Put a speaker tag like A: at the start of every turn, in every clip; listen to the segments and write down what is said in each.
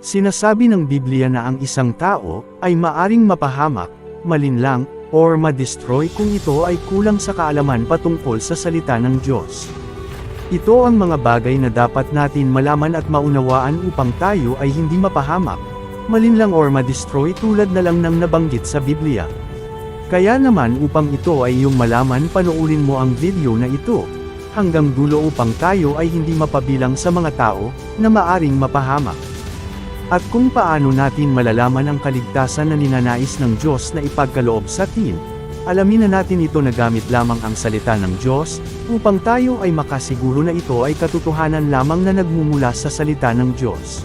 A: Sinasabi ng Biblia na ang isang tao ay maaring mapahamak, malinlang, or ma-destroy kung ito ay kulang sa kaalaman patungkol sa salita ng Diyos. Ito ang mga bagay na dapat natin malaman at maunawaan upang tayo ay hindi mapahamak, malinlang or ma-destroy tulad na lang ng nabanggit sa Biblia. Kaya naman upang ito ay iyong malaman panoorin mo ang video na ito, hanggang dulo upang tayo ay hindi mapabilang sa mga tao, na maaring mapahamak. At kung paano natin malalaman ang kaligtasan na ninanais ng Diyos na ipagkaloob sa atin, alamin na natin ito na gamit lamang ang salita ng Diyos, upang tayo ay makasiguro na ito ay katotohanan lamang na nagmumula sa salita ng Diyos.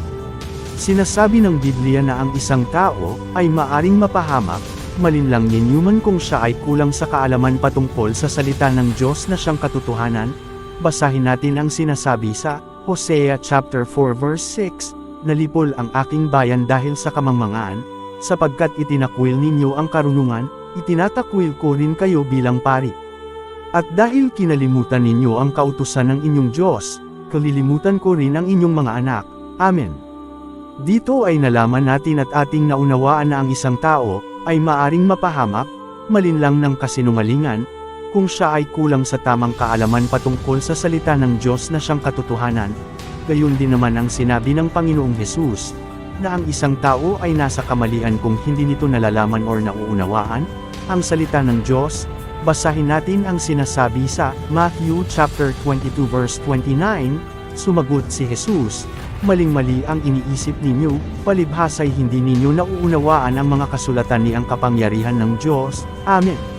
A: Sinasabi ng Biblia na ang isang tao ay maaring mapahamak, malinlang ninyo man kung siya ay kulang sa kaalaman patungkol sa salita ng Diyos na siyang katotohanan. Basahin natin ang sinasabi sa Hosea chapter 4 verse 6, Nalipol ang aking bayan dahil sa kamangmangaan, sapagkat itinakwil ninyo ang karunungan, itinatakwil ko rin kayo bilang pari. At dahil kinalimutan ninyo ang kautusan ng inyong Diyos, kalilimutan ko rin ang inyong mga anak. Amen. Dito ay nalaman natin at ating naunawaan na ang isang tao, ay maaring mapahamak, malinlang ng kasinungalingan, kung siya ay kulang sa tamang kaalaman patungkol sa salita ng Diyos na siyang katotohanan. Gayon din naman ang sinabi ng Panginoong Hesus, na ang isang tao ay nasa kamalian kung hindi nito nalalaman or nauunawaan, ang salita ng Diyos, basahin natin ang sinasabi sa Matthew chapter 22 verse 29, sumagot si Jesus, maling-mali ang iniisip ninyo, palibhasay hindi ninyo nauunawaan ang mga kasulatan ni ang kapangyarihan ng Diyos. Amen.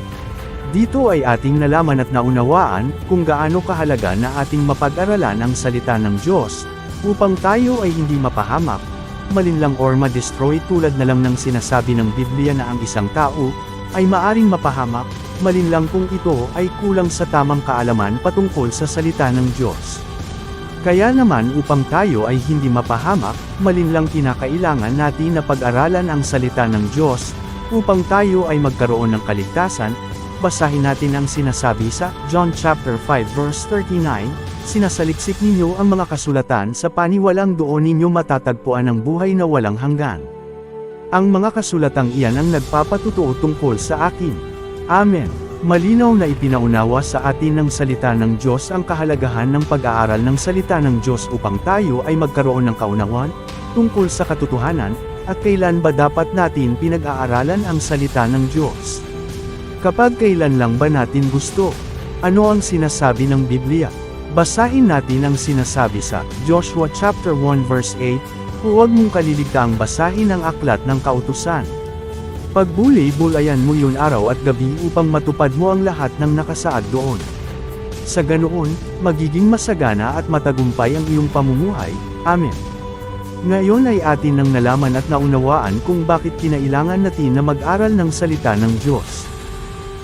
A: Dito ay ating nalaman at naunawaan kung gaano kahalaga na ating mapag-aralan ang salita ng Diyos, upang tayo ay hindi mapahamak, malinlang or ma-destroy tulad na lang ng sinasabi ng Biblia na ang isang tao, ay maaring mapahamak, malinlang kung ito ay kulang sa tamang kaalaman patungkol sa salita ng Diyos. Kaya naman upang tayo ay hindi mapahamak, malinlang kinakailangan natin na pag-aralan ang salita ng Diyos, upang tayo ay magkaroon ng kaligtasan, basahin natin ang sinasabi sa John chapter 5 verse 39, sinasaliksik ninyo ang mga kasulatan sa paniwalang doon ninyo matatagpuan ang buhay na walang hanggan. Ang mga kasulatang iyan ang nagpapatutuo tungkol sa akin. Amen. Malinaw na ipinaunawa sa atin ng salita ng Diyos ang kahalagahan ng pag-aaral ng salita ng Diyos upang tayo ay magkaroon ng kaunawan, tungkol sa katotohanan, at kailan ba dapat natin pinag-aaralan ang salita ng Diyos. Kapag kailan lang ba natin gusto? Ano ang sinasabi ng Biblia? Basahin natin ang sinasabi sa Joshua chapter 1 verse 8, Huwag mong kaliligtaang basahin ang aklat ng kautusan. Pagbuli-bulayan mo yun araw at gabi upang matupad mo ang lahat ng nakasaad doon. Sa ganoon, magiging masagana at matagumpay ang iyong pamumuhay. Amen. Ngayon ay atin nang nalaman at naunawaan kung bakit kinailangan natin na mag-aral ng salita ng Diyos.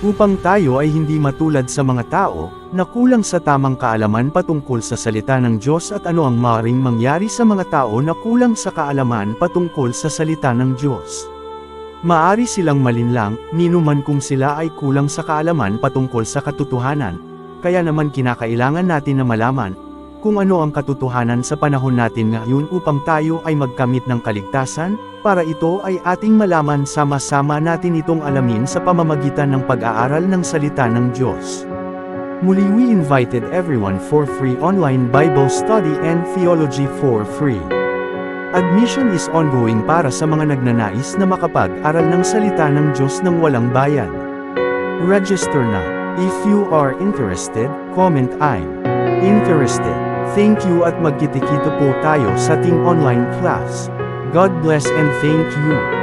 A: Upang tayo ay hindi matulad sa mga tao, na kulang sa tamang kaalaman patungkol sa salita ng Diyos at ano ang maring mangyari sa mga tao na kulang sa kaalaman patungkol sa salita ng Diyos. Maari silang malinlang, ninuman kung sila ay kulang sa kaalaman patungkol sa katotohanan, kaya naman kinakailangan natin na malaman, kung ano ang katotohanan sa panahon natin ngayon upang tayo ay magkamit ng kaligtasan, para ito ay ating malaman sama-sama natin itong alamin sa pamamagitan ng pag-aaral ng salita ng Diyos. Muli we invited everyone for free online Bible study and theology for free. Admission is ongoing para sa mga nagnanais na makapag-aral ng salita ng Diyos ng walang bayad. Register na. If you are interested, comment I'm interested. Thank you at magkitikita po tayo sa ting online class. God bless and thank you.